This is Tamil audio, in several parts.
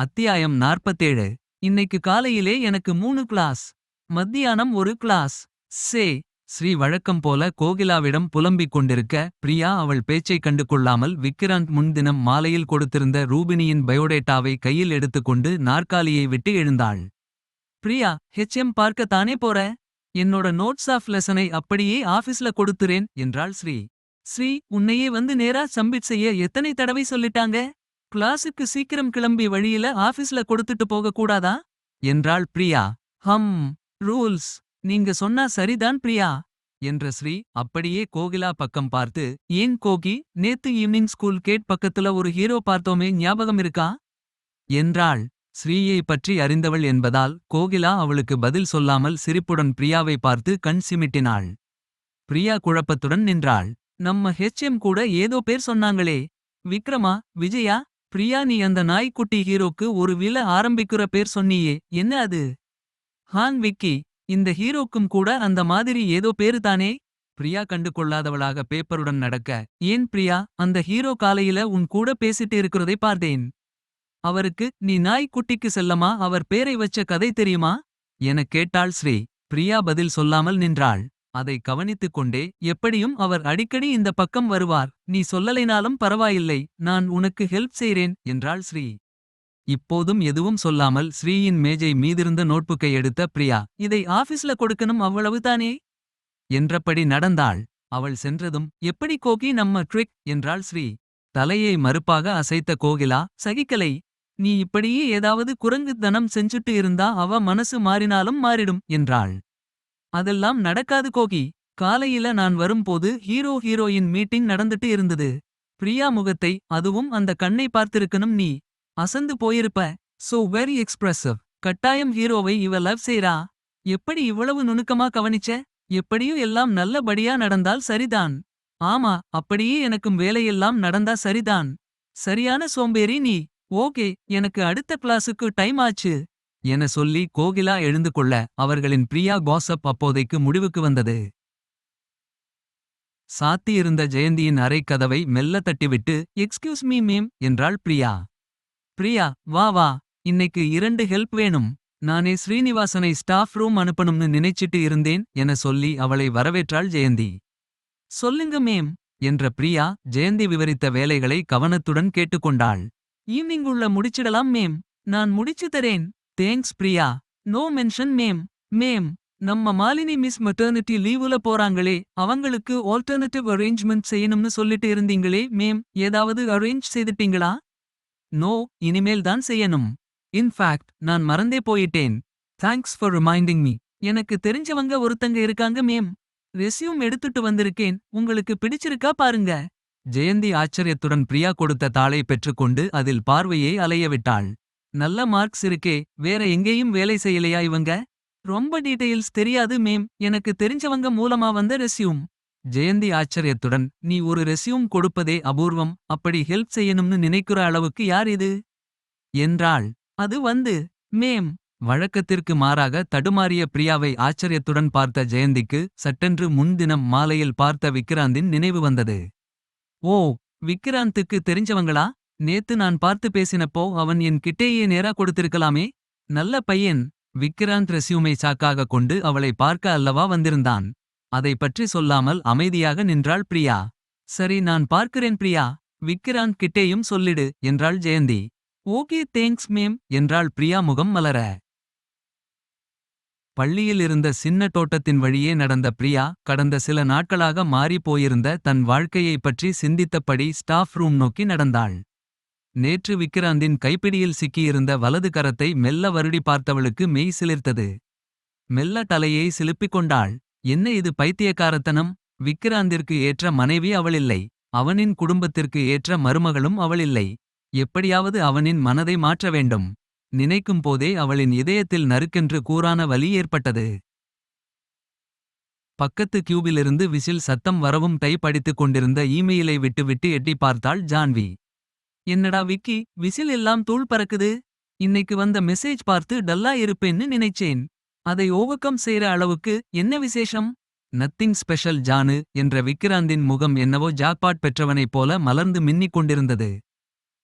அத்தியாயம் நாற்பத்தேழு. இன்னைக்கு காலையிலே எனக்கு மூணு கிளாஸ். மத்தியானம் ஒரு கிளாஸ். சே ஸ்ரீ வழக்கம் போல கோகிலாவிடம் புலம்பிக் கொண்டிருக்க பிரியா அவள் பேச்சைக் கண்டு கொள்ளாமல் விக்கிராந்த் முன்தினம் மாலையில் கொடுத்திருந்த ரூபினியின் பயோடேட்டாவை கையில் எடுத்துக்கொண்டு நாற்காலியை விட்டு எழுந்தாள். பிரியா ஹெச்எம் பார்க்க தானே போற? என்னோட நோட்ஸ் ஆஃப் லெசனை அப்படியே ஆபீஸ்ல கொடுத்துறேன் என்றாள் ஸ்ரீ. ஸ்ரீ உன்னையே வந்து நேரா சம்பிட் செய்ய எத்தனை தடவை சொல்லிட்டாங்க? கிளாஸுக்கு சீக்கிரம் கிளம்பி வழியில ஆபீஸ்ல கொடுத்துட்டு போக கூடாதா? என்றாள் பிரியா. ஹம் ரூல்ஸ். நீங்க சொன்னா சரிதான் பிரியா என்ற ஸ்ரீ அப்படியே கோகிலா பக்கம் பார்த்து ஏன் கோகி நேத்து ஈவினிங் ஸ்கூல் கேட் பக்கத்துல ஒரு ஹீரோ பார்த்தோமே ஞாபகம் இருக்கா? என்றாள். ஸ்ரீயை பற்றி அறிந்தவள் என்பதால் கோகிலா அவளுக்கு பதில் சொல்லாமல் சிரிப்புடன் பிரியாவை பார்த்து கண் சிமிட்டினாள். பிரியா குழப்பத்துடன் நின்றாள். நம்ம ஹெச்எம் கூட ஏதோ பேர் சொன்னாங்களே. விக்ரமா விஜயா? பிரியா நீ அந்த நாய்க்குட்டி ஹீரோக்கு ஒரு வில ஆரம்பிக்கிற பேர் சொன்னியே. என்ன அது? ஹான் விக்கி இந்த ஹீரோக்கும் கூட அந்த மாதிரி ஏதோ பேரு தானே? பிரியா கண்டு கொள்ளாதவளாக பேப்பருடன் நடக்க. ஏன் பிரியா அந்த ஹீரோ காலையில உன் கூட பேசிட்டு இருக்கிறதை பார்த்தேன். அவருக்கு நீ நாய்க்குட்டிக்கு செல்லமா? அவர் பேரை வச்ச கதை தெரியுமா? எனக் கேட்டாள் ஸ்ரீ. பிரியா பதில் சொல்லாமல் நின்றாள். அதை கவனித்துக் கொண்டே எப்படியும் அவர் அடிக்கடி இந்த பக்கம் வருவார். நீ சொல்லலைனாலும் பரவாயில்லை. நான் உனக்கு ஹெல்ப் செய்றேன் என்றாள் ஸ்ரீ. இப்போதும் எதுவும் சொல்லாமல் ஸ்ரீயின் மேஜை மீதிருந்த நோட்புக்கை எடுத்த பிரியா இதை ஆபீஸ்ல கொடுக்கணும் அவ்வளவுதானே? என்றபடி நடந்தாள். அவள் சென்றதும் எப்படி கோகி நம்ம ட்ரிக் என்றாள் ஸ்ரீ. தலையை மறுப்பாக அசைத்த கோகிலா சகிக்கலை. நீ இப்படியே ஏதாவது குரங்குத்தனம் செஞ்சுட்டு இருந்தா அவ மனசு மாறினாலும் மாறிடும் என்றாள். அதெல்லாம் நடக்காது கோகி. காலையில நான் வரும்போது ஹீரோ ஹீரோயின் மீட்டிங் நடந்துட்டு இருந்தது. பிரியா முகத்தை அதுவும் அந்த கண்ணை பார்த்திருக்கணும் நீ. அசந்து போயிருப்ப. சோ வெரி எக்ஸ்பிரசிவ் கட்டாயம் ஹீரோவை இவ லவ் செய்றா. எப்படி இவ்வளவு நுணுக்கமா கவனிச்ச? எப்படியும் எல்லாம் நல்லபடியா நடந்தால் சரிதான். ஆமா அப்படியே எனக்கும் வேலையெல்லாம் நடந்தா சரிதான். சரியான சோம்பேறி நீ. ஓகே எனக்கு அடுத்த கிளாஸுக்கு டைம் ஆச்சு. என சொல்லி கோகிலா எழுந்து கொள்ள அவர்களின் பிரியா கோசப் அப்போதைக்கு முடிவுக்கு வந்தது. சாத்தியிருந்த ஜெயந்தியின் அறைக் கதவை மெல்ல தட்டிவிட்டு எக்ஸ்கியூஸ் மீ மேம் என்றாள் பிரியா. பிரியா வா வா இன்னைக்கு இரண்டு ஹெல்ப் வேணும். நானே ஸ்ரீனிவாசனை ஸ்டாஃப் ரூம் அனுப்பணும்னு நினைச்சிட்டு இருந்தேன் என சொல்லி அவளை வரவேற்றாள் ஜெயந்தி. சொல்லுங்க மேம் என்ற பிரியா ஜெயந்தி விவரித்த வேலைகளை கவனத்துடன் கேட்டுக்கொண்டாள். ஈவினிங் உள்ள முடிச்சிடலாம் மேம் நான் முடிச்சு தரேன். Thanks Priya. No mention ma'am ma'am நம்ம மாலினி மிஸ் மெட்டர்னிட்டி லீவுல போறாங்களே அவங்களுக்கு ஆல்டர்னேட்டிவ் அரேஞ்ச்மெண்ட் செய்யணும்னு சொல்லிட்டு இருந்தீங்களே மேம் ஏதாவது அரேஞ்ச் செய்துட்டீங்களா? நோ இனிமேல் தான் செய்யணும். இன்ஃபேக்ட் நான் மறந்தே போயிட்டேன். தேங்க்ஸ் ஃபார் ரிமைண்டிங் மீ எனக்கு தெரிஞ்சவங்க ஒருத்தங்க இருக்காங்க மேம் ரெஸ்யூம் எடுத்துட்டு வந்திருக்கேன். உங்களுக்கு பிடிச்சிருக்கா பாருங்க. ஜெயந்தி ஆச்சரியத்துடன் பிரியா கொடுத்த தாளை பெற்றுக்கொண்டு அதில் பார்வையை அலையவிட்டாள் நல்ல மார்க்ஸ் இருக்கே வேற எங்கேயும் வேலை செய்யலையா இவங்க? ரொம்ப டீடைல்ஸ் தெரியாது மேம். எனக்கு தெரிஞ்சவங்க மூலமா வந்த ரெஸ்யூம். ஜெயந்தி ஆச்சரியத்துடன் நீ ஒரு ரெஸ்யூம் கொடுப்பதே அபூர்வம். அப்படி ஹெல்ப் செய்யணும்னு நினைக்கிற அளவுக்கு யார் இது? என்றாள். அது வந்து மேம். வழக்கத்திற்கு மாறாக தடுமாறிய பிரியாவை ஆச்சரியத்துடன் பார்த்த ஜெயந்திக்கு சட்டென்று முன்தினம் மாலையில் பார்த்த விக்ராந்தின் நினைவு வந்தது. ஓ விக்ராந்துக்கு தெரிஞ்சவங்களா? நேத்து நான் பார்த்து பேசினப்போ அவன் என் கிட்டேயே நேரா கொடுத்திருக்கலாமே. நல்ல பையன். விக்ராந்த் ரெஸ்யூமை சாக்காக கொண்டு அவளை பார்க்க அல்லவா வந்திருந்தான். அதை பற்றி சொல்லாமல் அமைதியாக நின்றாள் பிரியா. சரி நான் பார்க்கிறேன் பிரியா. விக்ராந்த் கிட்டேயும் சொல்லிடு என்றாள் ஜெயந்தி. ஓகே தேங்க்ஸ் மேம் என்றாள் பிரியா முகம் மலர. பள்ளியில் இருந்த சின்ன தோட்டத்தின் வழியே நடந்த பிரியா கடந்த சில நாட்களாக மாறிப் போயிருந்த தன் வாழ்க்கையைப் பற்றி சிந்தித்தபடி ஸ்டாஃப் ரூம் நோக்கி நடந்தாள். நேற்று விக்ராந்தின் கைப்பிடியில் சிக்கியிருந்த வலது கரத்தை மெல்ல வருடி பார்த்தவளுக்கு மெய் சிலிர்த்தது. மெல்ல தலையை சிலுப்பிக் கொண்டாள். என்ன இது பைத்தியக்காரத்தனம்? விக்ராந்திற்கு ஏற்ற மனைவி அவளில்லை. அவனின் குடும்பத்திற்கு ஏற்ற மருமகளும் அவளில்லை. எப்படியாவது அவனின் மனதை மாற்ற வேண்டும். நினைக்கும் போதே அவளின் இதயத்தில் நறுக்கென்று கூறான வலி ஏற்பட்டது. பக்கத்து கியூபிலிருந்து விசில் சத்தம் வரவும் டைப் அடித்துக் கொண்டிருந்த இமெயிலை விட்டுவிட்டு எட்டி பார்த்தாள் ஜான்வி. என்னடா விக்கி விசில் எல்லாம் தூள் பறக்குது? இன்னைக்கு வந்த மெசேஜ் பார்த்து டல்லா இருப்பேன்னு நினைச்சேன். அதை ஓவக்கம் செய்யற அளவுக்கு என்ன விசேஷம்? நத்திங் ஸ்பெஷல் ஜானு என்ற விக்கிராந்தின் முகம் என்னவோ ஜாக்பாட் பெற்றவனைப் போல மலர்ந்து மின்னிக் கொண்டிருந்தது.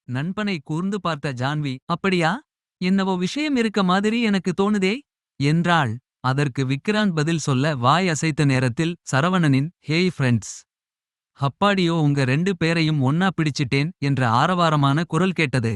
நண்பனை கூர்ந்து பார்த்த ஜான்வி அப்படியா? என்னவோ விஷயம் இருக்க மாதிரி எனக்கு தோணுதே? என்றாள். அதற்கு விக்ராந்த் பதில் சொல்ல வாய் அசைத்த நேரத்தில் சரவணனின் ஹேய் ஃப்ரெண்ட்ஸ் ஹப்பாடியோ உங்க ரெண்டு பேரையும் ஒன்னா பிடிச்சிட்டேன் என்ற ஆரவாரமான குரல் கேட்டது.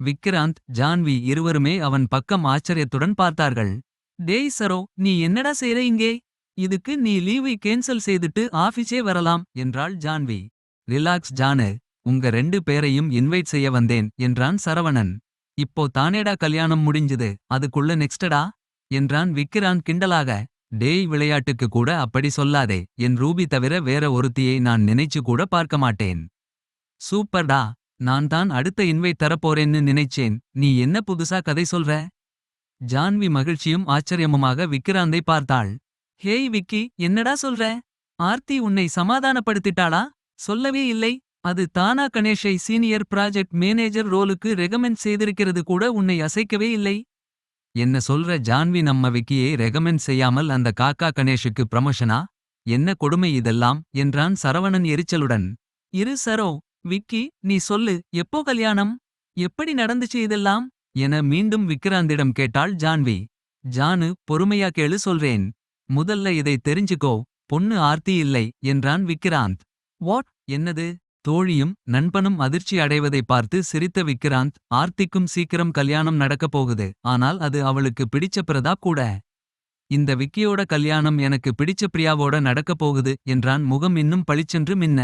விக்ராந்த் ஜான்வி இருவருமே அவன் பக்கம் ஆச்சரியத்துடன் பார்த்தார்கள். டேய் சரோ நீ என்னடா செய்ற இங்கே? இதுக்கு நீ லீவை கேன்சல் செய்துட்டு ஆபீஸே வரலாம் என்றாள் ஜான்வி. ரிலாக்ஸ் ஜானு. உங்க ரெண்டு பேரையும் இன்வைட் செய்ய வந்தேன் என்றான் சரவணன். இப்போ தானேடா கல்யாணம் முடிஞ்சது அதுக்குள்ள நெக்ஸ்டடா? என்றான் விக்ராந்த் கிண்டலாக. டேய் விளையாட்டுக்கு கூட அப்படி சொல்லாதே. என் ரூபி தவிர வேற ஒருத்தியை நான் நினைச்சு கூட பார்க்க மாட்டேன். சூப்பர்டா நான் தான் அடுத்த இன்வை தரப்போறேன்னு நினைச்சேன். நீ என்ன புதுசா கதை சொல்ற? ஜான்வி மகிழ்ச்சியும் ஆச்சரியமுமாக விக்ராந்தை பார்த்தாள். ஹேய் விக்கி என்னடா சொல்ற? ஆர்த்தி உன்னை சமாதானப்படுத்திட்டாளா? சொல்லவே இல்லை. அது தானா கணேஷை சீனியர் ப்ராஜெக்ட் மேனேஜர் ரோலுக்கு ரெகமெண்ட் செய்திருக்கிறது கூட உன்னை அசைக்கவே இல்லை. என்ன சொல்ற ஜான்வி நம்ம விக்கியை ரெகமெண்ட் செய்யாமல் அந்த காக்கா கணேஷுக்கு ப்ரமோஷனா என்ன கொடுமை இதெல்லாம்? என்றான் சரவணன் எரிச்சலுடன். இரு சரோ விக்கி நீ சொல்லு எப்போ கல்யாணம்? எப்படி நடந்துச்சு இதெல்லாம்? என மீண்டும் விக்ராந்திடம் கேட்டாள் ஜான்வி. ஜானு பொறுமையா கேளு சொல்றேன். முதல்ல இதை தெரிஞ்சுக்கோ. பொண்ணு ஆர்த்தி இல்லை என்றான் விக்ராந்த் வாட்? என்னது? தோழியும் நண்பனும் அதிர்ச்சி அடைவதை பார்த்து சிரித்த விக்ராந்த் ஆர்த்திக்கும் சீக்கிரம் கல்யாணம் நடக்கப் போகுது. ஆனால் அது அவளுக்கு பிடிச்ச பிரதாப் கூட. இந்த விக்கியோட கல்யாணம் எனக்கு பிடிச்ச பிரியாவோட நடக்கப் போகுது என்றான் முகம் இன்னும் பளிச்சென்று மின்ன.